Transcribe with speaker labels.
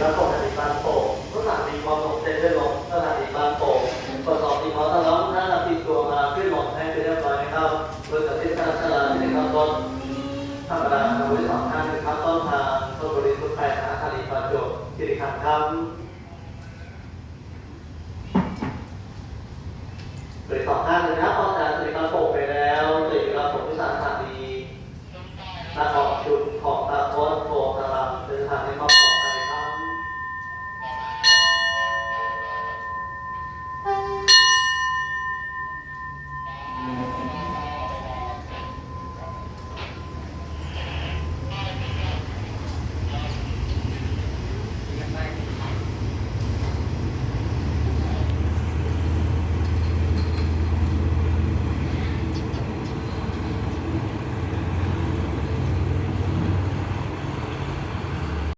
Speaker 1: บ้านโป่งสถานีบ้านโป่งสถานีมอสองเซนได้ลงสถานีบ้านโป่ตรวจสอบที่มอสตะล้อมหน้าตีตัวมาขึ้นหลงให้ไปเรียบร้อยครับโดยร์ตัดที่ท่าชลาที่ครับต้นธรรมดาทวีสองท่านนะครับต้นทางต้นบริสุทธิ์แปดอาคารีปัจจุสิริคันครับบริสองท่านเลยนะตอนนั้นสิริคันโป่ไปแล้วสิริคันโป่งที่สถานีนะครับ